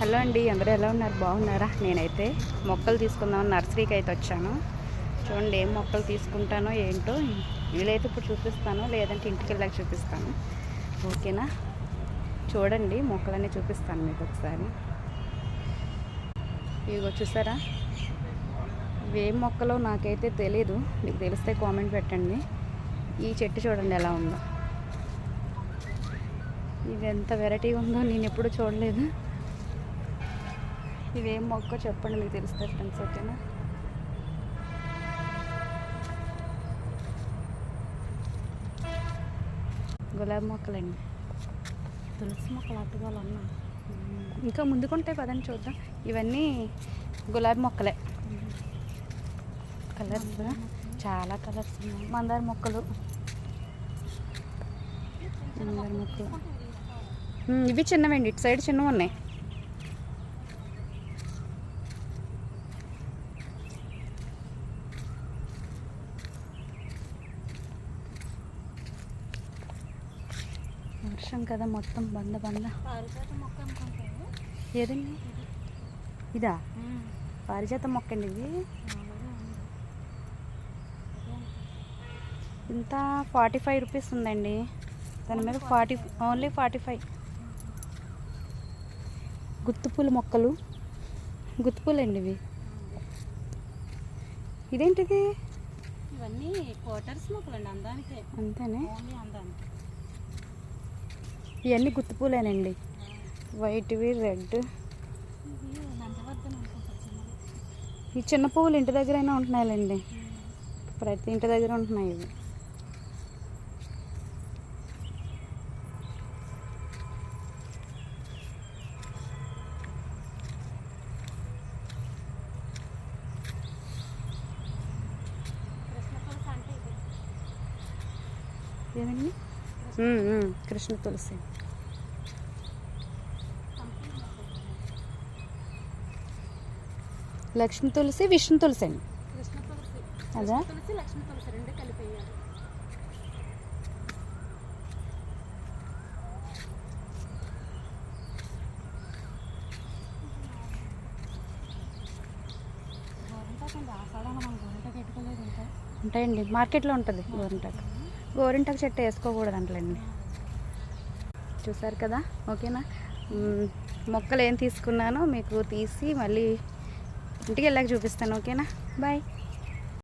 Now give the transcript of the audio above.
Hello అండి అందరూ ఎలా ఉన్నారు? బాగున్నారా? నేనైతే మొక్కలు తీసుకుందామని నర్సరీకి అయితే వచ్చాను. చూడండి ఏం మొక్కలు తీసుకుంటానో ఏంటో. వీలైతే ఇప్పుడు చూపిస్తాను లేదంటే ఇంటికి వెళ్ళాక చూపిస్తాను. ఓకేనా? చూడండి మొక్కలన్నీ చూపిస్తాను మీకు ఒకసారి. ఇదిగో చూసారా? ఇవేం మొక్కలో నాకైతే తెలీదు. మీకు తెలిస్తే కామెంట్ పెట్టండి. ఈ చెట్టు చూడండి ఎలా ఉందో. ఇది ఎంత వెరైటీగా ఉందో నేను ఎప్పుడు చూడలేదు. ఇవేం మొక్క చెప్పండి మీకు తెలుస్తుంది ఫ్రెండ్స్ ఓకేనా? గులాబీ మొక్కలండి. తులసి మొక్కలు అట్టుగాలు అన్నా ఇంకా ముందుకుంటాయి పదండి చూద్దాం. ఇవన్నీ గులాబీ మొక్కలే. కలర్స్ చాలా కలర్స్ ఉన్నాయి. మందార మొక్కలు. మందార మొక్కలు. ఇవి చిన్నవండి. ఇటు సైడ్ చిన్నవి ఉన్నాయి. వర్షం కదా మొత్తం బంద బంద. ఏదండి? ఇదా? పారిజాత మొక్క అండి ఇది. ఇంత ఫార్టీ ఫైవ్ రూపీస్ ఉందండి. దాని మీద ఫార్టీ ఓన్లీ ఫార్టీ ఫైవ్. గుత్తుపూల మొక్కలు. గుత్తుపూలు అండి ఇవి. ఇదేంటిది? ఇవన్నీ క్వార్టర్స్ మొక్కలు అండి అందానికే. అంతేనే? అందానికి. ఇవన్నీ గుత్తుపూలేనండి. వైట్వి రెడ్. ఈ చిన్న పువ్వులు ఇంటి దగ్గరైనా ఉంటున్నాయండి ప్రతి ఇంటి దగ్గర ఉంటున్నాయి ఇవి. ఏమండి? కృష్ణ తులసి. లక్ష్మి తులసి విష్ణు తులసి అండి. అదా? ఉంటాయండి మార్కెట్లో ఉంటుంది గోరింటాకు. గోరింటాకు చెట్టు వేసుకోకూడదంటలండి చూసారు కదా? ఓకేనా? మొక్కలు ఏం తీసుకున్నానో మీకు తీసి మళ్ళీ ఇంటికి వెళ్ళాక చూపిస్తాను ఓకేనా? బాయ్.